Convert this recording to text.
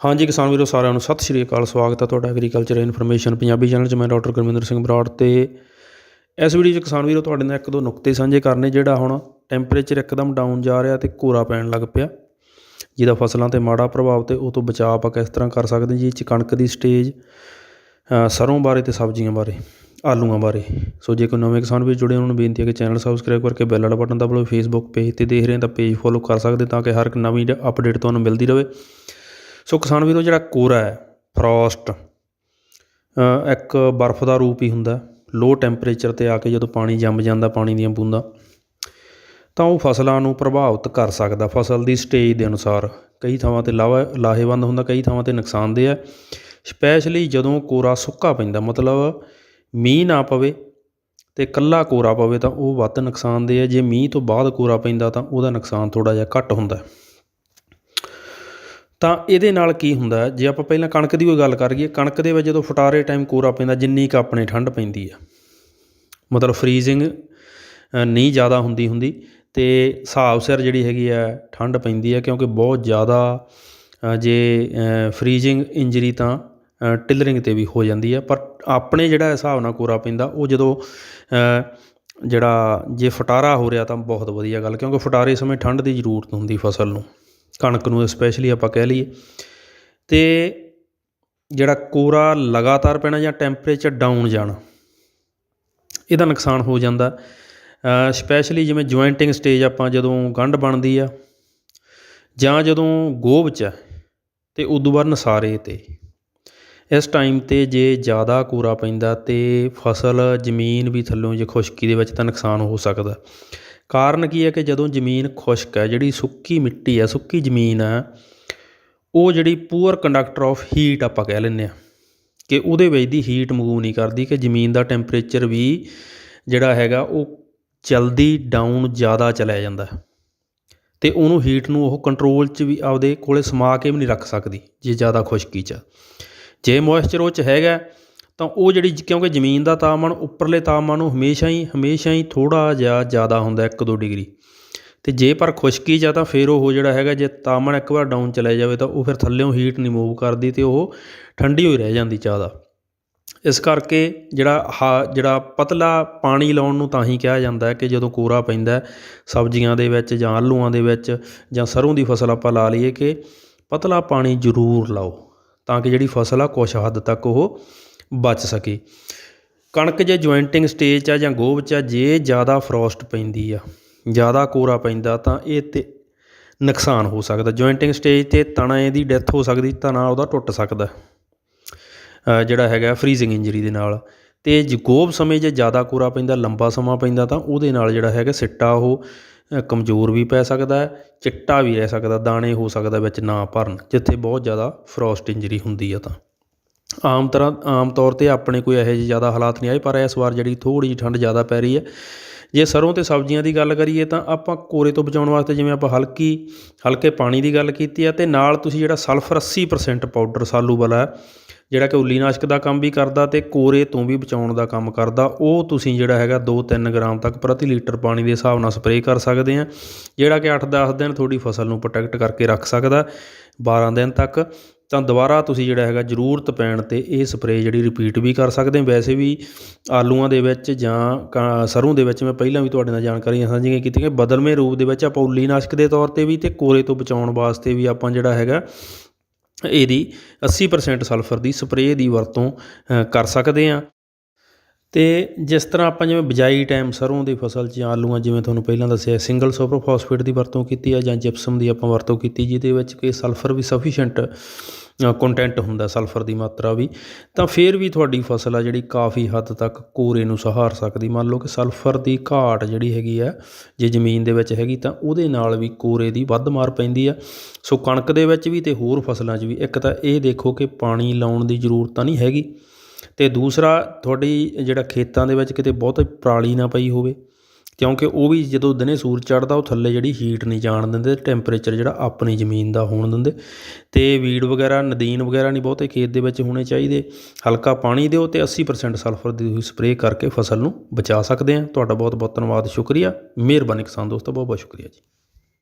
ਹਾਂਜੀ ਕਿਸਾਨ ਵੀਰੋ ਸਾਰਿਆਂ ਨੂੰ ਸਤਿ ਸ਼੍ਰੀ ਅਕਾਲ ਸਵਾਗਤ ਹੈ ਤੁਹਾਡਾ ਐਗਰੀਕਲਚਰ ਇਨਫੋਰਮੇਸ਼ਨ ਪੰਜਾਬੀ ਚੈਨਲ 'ਚ। ਮੈਂ ਡਾਕਟਰ ਗੁਰਮਿੰਦਰ ਸਿੰਘ ਬਰਾੜ ਤੇ ਇਸ ਵੀਡੀਓ 'ਚ ਕਿਸਾਨ ਵੀਰੋ ਤੁਹਾਡੇ ਨਾਲ ਇੱਕ ਦੋ ਨੁਕਤੇ ਸਾਂਝੇ ਕਰਨੇ ਜਿਹੜਾ ਹੁਣ ਟੈਂਪਰੇਚਰ ਇੱਕਦਮ ਡਾਊਨ ਜਾ ਰਿਹਾ ਤੇ ਕੋਰਾ ਪੈਣ ਲੱਗ ਪਿਆ ਜਿਹਦਾ ਫਸਲਾਂ ਤੇ ਮਾੜਾ ਪ੍ਰਭਾਵ ਤੇ ਉਹ ਤੋਂ ਬਚਾਅ ਆਪਾਂ ਕਿਸ ਤਰ੍ਹਾਂ ਕਰ ਸਕਦੇ ਜੀ? 'ਚ ਕਣਕ ਦੀ ਸਟੇਜ ਅ, ਸਰੋਂ ਬਾਰੇ ਤੇ ਸਬਜ਼ੀਆਂ ਬਾਰੇ ਆਲੂਆਂ ਬਾਰੇ। ਸੋ ਜੇ ਕੋਈ ਨਵੇਂ ਕਿਸਾਨ ਵੀਰ ਜੁੜੇ ਉਹਨਾਂ ਨੂੰ ਬੇਨਤੀ ਹੈ ਕਿ ਚੈਨਲ ਸਬਸਕ੍ਰਾਈਬ ਕਰਕੇ ਬੈਲ ਵਾਲਾ ਬਟਨ ਦਬਾਓ ਫੇਸਬੁੱਕ ਪੇਜ ਤੇ ਦੇਖ ਰਹੇ ਤਾਂ ਪੇਜ ਫੋਲੋ ਕਰ ਸਕਦੇ ਤਾਂ ਕਿ ਹਰ ਇੱਕ ਨਵੀਂ ਅਪਡੇਟ ਤੁਹਾਨੂੰ ਮਿਲਦੀ ਰਹੇ। ਸੋ ਕਿਸਾਨ ਵੀਰੋ, ਜਿਹੜਾ ਕੋਰਾ ਹੈ ਫਰੋਸਟ ਇੱਕ ਬਰਫ਼ ਦਾ ਰੂਪ ਹੀ ਹੁੰਦਾ ਲੋ ਟੈਂਪਰੇਚਰ ਤੇ ਆ ਕੇ ਜਦੋਂ ਪਾਣੀ ਜੰਮ ਜਾਂਦਾ, ਪਾਣੀ ਦੀਆਂ ਬੂੰਦਾਂ, ਤਾਂ ਉਹ ਫਸਲਾਂ ਨੂੰ ਪ੍ਰਭਾਵਿਤ ਕਰ ਸਕਦਾ ਫਸਲ ਦੀ ਸਟੇਜ ਦੇ ਅਨੁਸਾਰ ਕਈ ਥਾਵਾਂ ਤੇ ਲਾਵਾ ਲਾਹੇਵੰਦ ਹੁੰਦਾ, ਕਈ ਥਾਵਾਂ ਤੇ ਨੁਕਸਾਨਦੇਹ ਹੈ। ਸਪੈਸ਼ਲੀ ਜਦੋਂ ਕੋਰਾ ਸੁੱਕਾ ਪੈਂਦਾ, ਮਤਲਬ ਮੀਂਹ ਨਾ ਪਵੇ ਤੇ ਕੱਲਾ ਕੋਰਾ ਪਵੇ, ਤਾਂ ਉਹ ਵੱਧ ਨੁਕਸਾਨਦੇਹ ਹੈ। ਜੇ ਮੀਂਹ ਤੋਂ ਬਾਅਦ ਕੋਰਾ ਪੈਂਦਾ, ਤਾਂ ਉਹਦਾ ਨੁਕਸਾਨ ਥੋੜਾ ਜਿਹਾ ਘੱਟ ਹੁੰਦਾ ਤਾਂ ਇਹਦੇ ਨਾਲ ਕੀ ਹੁੰਦਾ ਜੇ ਆਪਾਂ ਪਹਿਲਾਂ ਕਣਕ ਦੀ ਕੋਈ ਗੱਲ ਕਰੀਏ ਕਣਕ ਦੇ ਵਿੱਚ ਜਦੋਂ ਫਟਾਰੇ ਟਾਈਮ ਕੋਰਾ ਪੈਂਦਾ, ਜਿੰਨੀ ਕੁ ਆਪਣੇ ਠੰਡ ਪੈਂਦੀ ਆ। ਮਤਲਬ ਫਰੀਜ਼ਿੰਗ ਨਹੀਂ ਜ਼ਿਆਦਾ ਹੁੰਦੀ ਹੁੰਦੀ ਤੇ ਹਿਸਾਬ ਸਿਰ ਜਿਹੜੀ ਹੈਗੀ ਆ, ਠੰਡ ਪੈਂਦੀ ਆ, ਕਿਉਂਕਿ ਬਹੁਤ ਜ਼ਿਆਦਾ ਜੇ ਫਰੀਜ਼ਿੰਗ ਇੰਜਰੀ ਤਾਂ ਟਿਲਰਿੰਗ ਤੇ ਵੀ ਹੋ ਜਾਂਦੀ ਆ। ਪਰ ਆਪਣੇ ਜਿਹੜਾ ਹਿਸਾਬ ਨਾਲ ਕੋਰਾ ਪੈਂਦਾ, ਉਹ ਜਦੋਂ ਜਿਹੜਾ ਜੇ ਫਟਾਰਾ ਹੋ ਰਿਹਾ ਤਾਂ ਬਹੁਤ ਵਧੀਆ ਗੱਲ, ਕਿਉਂਕਿ ਫਟਾਰੇ ਸਮੇਂ ਠੰਡ ਦੀ ਜ਼ਰੂਰਤ ਹੁੰਦੀ ਫਸਲ ਨੂੰ। ਕਣਕ ਨੂੰ ਸਪੈਸ਼ਲੀ ਆਪਾਂ ਕਹਿ ਲਈਏ। ਤੇ ਜਿਹੜਾ ਕੋਰਾ ਲਗਾਤਾਰ ਪੈਣਾ ਜਾਂ ਟੈਂਪਰੇਚਰ ਡਾਊਨ ਜਾਣਾ, ਇਹਦਾ ਨੁਕਸਾਨ ਹੋ ਜਾਂਦਾ। ਸਪੈਸ਼ਲੀ ਜਿਵੇਂ ਜੁਆਇੰਟਿੰਗ ਸਟੇਜ ਆਪਾਂ ਜਦੋਂ ਗੰਢ ਬਣਦੀ ਆ, ਜਾਂ ਜਦੋਂ ਗੋਭ ਚ ਹੈ ਤੇ ਉਦੋਂ ਬਾਅਦ ਨਸਾਰੇ ਤੇ। ਇਸ ਟਾਈਮ ਤੇ ਜੇ ਜ਼ਿਆਦਾ ਕੋਰਾ ਪੈਂਦਾ ਤੇ ਫਸਲ, ਜ਼ਮੀਨ ਵੀ ਥੱਲੋਂ ਜੇ ਖੁਸ਼ਕੀ ਦੇ ਵਿੱਚ ਤਾਂ ਨੁਕਸਾਨ ਹੋ ਸਕਦਾ। ਕਾਰਨ ਕੀ ਹੈ ਕਿ ਜਦੋਂ ਜ਼ਮੀਨ ਖੁਸ਼ਕ ਹੈ, ਜਿਹੜੀ ਸੁੱਕੀ ਮਿੱਟੀ ਹੈ, ਸੁੱਕੀ ਜ਼ਮੀਨ ਹੈ, ਉਹ ਜਿਹੜੀ ਪੂਅਰ ਕੰਡਕਟਰ ਆਫ ਹੀਟ ਆਪਾਂ ਕਹਿ ਲੈਂਦੇ ਆ ਕਿ ਉਹਦੇ ਵਿੱਚ ਦੀ ਹੀਟ ਮੂਵ ਨਹੀਂ ਕਰਦੀ ਕਿ ਜ਼ਮੀਨ ਦਾ ਟੈਂਪਰੇਚਰ ਵੀ ਜਿਹੜਾ ਹੈਗਾ ਉਹ ਜਲਦੀ ਡਾਊਨ ਜ਼ਿਆਦਾ ਚਲਾ ਜਾਂਦਾ ਹੈ ਤੇ ਉਹਨੂੰ ਹੀਟ ਨੂੰ ਉਹ ਕੰਟਰੋਲ 'ਚ ਵੀ ਆਪਦੇ ਕੋਲੇ ਸਮਾ ਕੇ ਵੀ ਨਹੀਂ ਰੱਖ ਸਕਦੀ, ਜੇ ਜ਼ਿਆਦਾ ਖੁਸ਼ਕੀ 'ਚ। ਜੇ ਮੋਇਸਚਰ ਉਹ 'ਚ ਹੈਗਾ ਤਾਂ ਉਹ ਜਿਹੜੀ ਕਿਉਂਕਿ ਜ਼ਮੀਨ ਦਾ ਤਾਪਮਾਨ, ਉੱਪਰਲੇ ਤਾਪਮਾਨ ਨੂੰ ਹਮੇਸ਼ਾ ਹੀ ਹਮੇਸ਼ਾ ਹੀ ਥੋੜਾ ਜਿਹਾ ਜ਼ਿਆਦਾ ਹੁੰਦਾ 1-2 ਡਿਗਰੀ। ਤੇ ਜੇ ਪਰ ਖੁਸ਼ਕੀ 'ਚ ਆ ਤਾਂ ਫਿਰ ਉਹ ਜਿਹੜਾ ਹੈਗਾ, ਜੇ ਤਾਪਮਾਨ ਇੱਕ ਵਾਰ ਡਾਊਨ ਚਲਾ ਜਾਵੇ ਤਾਂ ਉਹ ਫਿਰ ਥੱਲੇੋਂ ਹੀਟ ਨਹੀਂ ਮੂਵ ਕਰਦੀ ਤੇ ਉਹ ਠੰਡੀ ਹੋਈ ਰਹਿ ਜਾਂਦੀ ਜ਼ਿਆਦਾ ਇਸ ਕਰਕੇ ਜਿਹੜਾ ਹਾ, ਜਿਹੜਾ ਪਤਲਾ ਪਾਣੀ ਲਾਉਣ ਨੂੰ ਤਾਂ ਹੀ ਕਿਹਾ ਜਾਂਦਾ ਹੈ ਕਿ ਜਦੋਂ ਕੋਰਾ ਪੈਂਦਾ ਸਬਜ਼ੀਆਂ ਦੇ ਵਿੱਚ ਜਾਂ ਆਲੂਆਂ ਦੇ ਵਿੱਚ ਜਾਂ ਸਰੋਂ ਦੀ ਫਸਲ ਆਪਾਂ ਲਾ ਲਈਏ ਕਿ ਪਤਲਾ ਪਾਣੀ ਜ਼ਰੂਰ ਲਾਓ ਤਾਂ ਕਿ ਜਿਹੜੀ ਫਸਲ ਆ ਕੁਛ ਹੱਦ ਤੱਕ ਉਹ ਬਚ ਸਕੇ। ਕਣਕ ਜੇ ਜੁਆਇੰਟਿੰਗ ਸਟੇਜ 'ਚ ਆ ਜਾਂ ਗੋਭ 'ਚ ਆ, ਜੇ ਜ਼ਿਆਦਾ ਫਰੋਸਟ ਪੈਂਦੀ ਆ, ਜ਼ਿਆਦਾ ਕੋਰਾ ਪੈਂਦਾ, ਤਾਂ ਇਹ ਤੇ ਨੁਕਸਾਨ ਹੋ ਸਕਦਾ। ਜੁਆਇੰਟਿੰਗ ਸਟੇਜ ਤੇ ਤਣੇ ਦੀ ਡੈਥ ਹੋ ਸਕਦੀ ਤਣਾ ਉਹਦਾ ਟੁੱਟ ਸਕਦਾ। ਜਿਹੜਾ ਹੈਗਾ ਫਰੀਜ਼ਿੰਗ ਇੰਜਰੀ ਦੇ ਨਾਲ। ਤੇ ਜੇ ਸਮੇਂ ਜੇ ਜ਼ਿਆਦਾ ਕੋਰਾ ਪੈਂਦਾ, ਲੰਬਾ ਸਮਾਂ ਪੈਂਦਾ, ਤਾਂ ਉਹਦੇ ਨਾਲ ਜਿਹੜਾ ਹੈਗਾ ਸਿੱਟਾ ਉਹ ਕਮਜ਼ੋਰ ਵੀ ਪੈ ਸਕਦਾ, ਚਿੱਟਾ ਵੀ ਰਹਿ ਸਕਦਾ, ਦਾਣੇ ਹੋ ਸਕਦਾ ਵਿੱਚ ਨਾ ਭਰਨ, ਜਿੱਥੇ ਬਹੁਤ ਜ਼ਿਆਦਾ ਫਰੋਸਟ ਇੰਜਰੀ ਹੁੰਦੀ ਆ ਤਾਂ। ਆਮ ਤਰ੍ਹਾਂ, ਆਮ ਤੌਰ ਤੇ ਆਪਣੇ ਕੋਈ ਇਹੋ ਜਿਹੇ ਜ਼ਿਆਦਾ ਹਾਲਾਤ ਨਹੀਂ ਆਏ, ਪਰ ਇਸ ਵਾਰ ਜਿਹੜੀ ਥੋੜ੍ਹੀ ਜਿਹੀ ਠੰਡ ਜ਼ਿਆਦਾ ਪੈ ਰਹੀ ਹੈ। ਜੇ ਸਰੋਂ ਤੇ ਸਬਜ਼ੀਆਂ ਦੀ ਗੱਲ ਕਰੀਏ ਤਾਂ ਆਪਾਂ ਕੋਰੇ ਤੋਂ ਬਚਾਉਣ ਵਾਸਤੇ ਜਿਵੇਂ ਆਪਾਂ ਹਲਕੀ, ਹਲਕੇ ਪਾਣੀ ਦੀ ਗੱਲ ਕੀਤੀ ਆ ਤੇ ਨਾਲ ਤੁਸੀਂ ਜਿਹੜਾ ਸਲਫਰ 80% ਪਾਊਡਰ ਸਾਲੂ ਵਾਲਾ ਜਿਹੜਾ ਕਿ ਉੱਲੀਨਾਸ਼ਕ ਦਾ ਕੰਮ ਵੀ ਕਰਦਾ ਤੇ ਕੋਰੇ ਤੋਂ ਵੀ ਬਚਾਉਣ ਦਾ ਕੰਮ ਕਰਦਾ, ਉਹ ਤੁਸੀਂ ਜਿਹੜਾ ਹੈਗਾ 2-3 ਗ੍ਰਾਮ ਤੱਕ ਪ੍ਰਤੀ ਲੀਟਰ ਪਾਣੀ ਦੇ ਹਿਸਾਬ ਨਾਲ ਸਪਰੇਅ ਕਰ ਸਕਦੇ ਆ ਜਿਹੜਾ ਕਿ 8-10 ਦਿਨ ਤੁਹਾਡੀ ਫਸਲ ਨੂੰ ਪ੍ਰੋਟੈਕਟ ਕਰਕੇ ਰੱਖ ਸਕਦਾ 12 ਦਿਨ ਤੱਕ। ਤਾਂ ਦੁਬਾਰਾ ਤੁਸੀਂ ਜਿਹੜਾ ਹੈਗਾ ਜ਼ਰੂਰਤ ਪੈਣ ਤੇ ਇਹ ਸਪਰੇਅ ਜਿਹੜੀ ਰਿਪੀਟ ਵੀ ਕਰ ਸਕਦੇ ਵੈਸੇ ਵੀ ਆਲੂਆਂ ਦੇ ਵਿੱਚ ਜਾਂ ਕ- ਸਰੋਂ ਦੇ ਵਿੱਚ ਮੈਂ ਪਹਿਲਾਂ ਵੀ ਤੁਹਾਡੇ ਨਾਲ ਜਾਣਕਾਰੀਆਂ ਸਾਂਝੀਆਂ ਕੀਤੀਆਂ। ਬਦਲਵੇਂ ਰੂਪ ਦੇ ਵਿੱਚ ਆਪਾਂ ਉੱਲੀਨਾਸ਼ਕ ਦੇ ਤੌਰ ਤੇ ਵੀ ਤੇ ਕੋਰੇ ਤੋਂ ਬਚਾਉਣ ਵਾਸਤੇ ਵੀ ਆਪਾਂ ਜਿਹੜਾ ਹੈਗਾ ਇਹਦੀ 80% ਸਲਫਰ ਦੀ ਸਪਰੇਅ ਦੀ ਵਰਤੋਂ ਕਰ ਸਕਦੇ ਹਾਂ। ਤੇ ਜਿਸ ਤਰ੍ਹਾਂ ਆਪਾਂ ਜਿਵੇਂ ਬਿਜਾਈ ਟਾਈਮ ਸਰੋਂ ਦੀ ਫਸਲ 'ਚ ਜਾਂ ਆਲੂਆਂ, ਜਿਵੇਂ ਤੁਹਾਨੂੰ ਪਹਿਲਾਂ ਦੱਸਿਆ ਸਿੰਗਲ ਸੁਪਰ ਫਾਸਫੇਟ ਦੀ ਵਰਤੋਂ ਕੀਤੀ ਹੈ ਜਾਂ ਜਿਪਸਮ ਦੀ ਆਪਾਂ ਵਰਤੋਂ ਕੀਤੀ, ਜਿਹਦੇ ਵਿੱਚ ਕਿ ਸਲਫਰ ਵੀ ਸਫੀਸ਼ੀਐਂਟ ਕੰਟੈਂਟ ਹੁੰਦਾ ਸਲਫਰ ਦੀ ਮਾਤਰਾ ਵੀ, ਤਾਂ ਫਿਰ ਵੀ ਤੁਹਾਡੀ ਫਸਲ ਆ ਜਿਹੜੀ ਕਾਫੀ ਹੱਦ ਤੱਕ ਕੋਰੇ ਨੂੰ ਸਹਾਰ ਸਕਦੀ। ਮੰਨ ਲਓ ਕਿ ਸਲਫਰ ਦੀ ਘਾਟ ਜਿਹੜੀ ਹੈਗੀ ਆ, ਜੇ ਜ਼ਮੀਨ ਦੇ ਵਿੱਚ ਹੈਗੀ, ਤਾਂ ਉਹਦੇ ਨਾਲ ਵੀ ਕੋਰੇ ਦੀ ਵੱਧ ਮਾਰ ਪੈਂਦੀ ਆ। ਸੋ ਕਣਕ ਦੇ ਵਿੱਚ ਵੀ ਤੇ ਹੋਰ ਫਸਲਾਂ 'ਚ ਵੀ, ਇੱਕ ਤਾਂ ਇਹ ਦੇਖੋ ਕਿ ਪਾਣੀ ਲਾਉਣ ਦੀ ਜ਼ਰੂਰਤ ਤਾਂ ਨਹੀਂ ਹੈਗੀ। ਅਤੇ ਦੂਸਰਾ, ਤੁਹਾਡੀ ਜਿਹੜਾ ਖੇਤਾਂ ਦੇ ਵਿੱਚ ਕਿਤੇ ਬਹੁਤ ਪਰਾਲੀ ਨਾ ਪਈ ਹੋਵੇ, ਕਿਉਂਕਿ ਉਹ ਵੀ ਜਦੋਂ ਦਿਨੇ ਸੂਰਜ ਚੜ੍ਹਦਾ, ਉਹ ਥੱਲੇ ਜਿਹੜੀ ਹੀਟ ਨਹੀਂ ਜਾਣ ਦਿੰਦੇ ਟੈਂਪਰੇਚਰ ਜਿਹੜਾ ਆਪਣੀ ਜ਼ਮੀਨ ਦਾ ਹੋਣ ਦਿੰਦੇ। ਤੇ ਵੀਡ ਵਗੈਰਾ, ਨਦੀਨ ਵਗੈਰਾ ਨਹੀਂ ਬਹੁਤੇ ਖੇਤ ਦੇ ਵਿੱਚ ਹੋਣੇ ਚਾਹੀਦੇ। ਹਲਕਾ ਪਾਣੀ ਦਿਓ ਤੇ 80% ਸਲਫਰ ਦੀ ਤੁਸੀਂ ਸਪਰੇਅ ਕਰਕੇ ਫਸਲ ਨੂੰ ਬਚਾ ਸਕਦੇ ਆ। ਤੁਹਾਡਾ ਬਹੁਤ ਬਹੁਤ ਧੰਨਵਾਦ, ਸ਼ੁਕਰੀਆ। ਮਿਹਰਬਾਨੀ ਕਿਸਾਨ ਦੋਸਤੋ ਬਹੁਤ ਬਹੁਤ ਸ਼ੁਕਰੀਆ ਜੀ।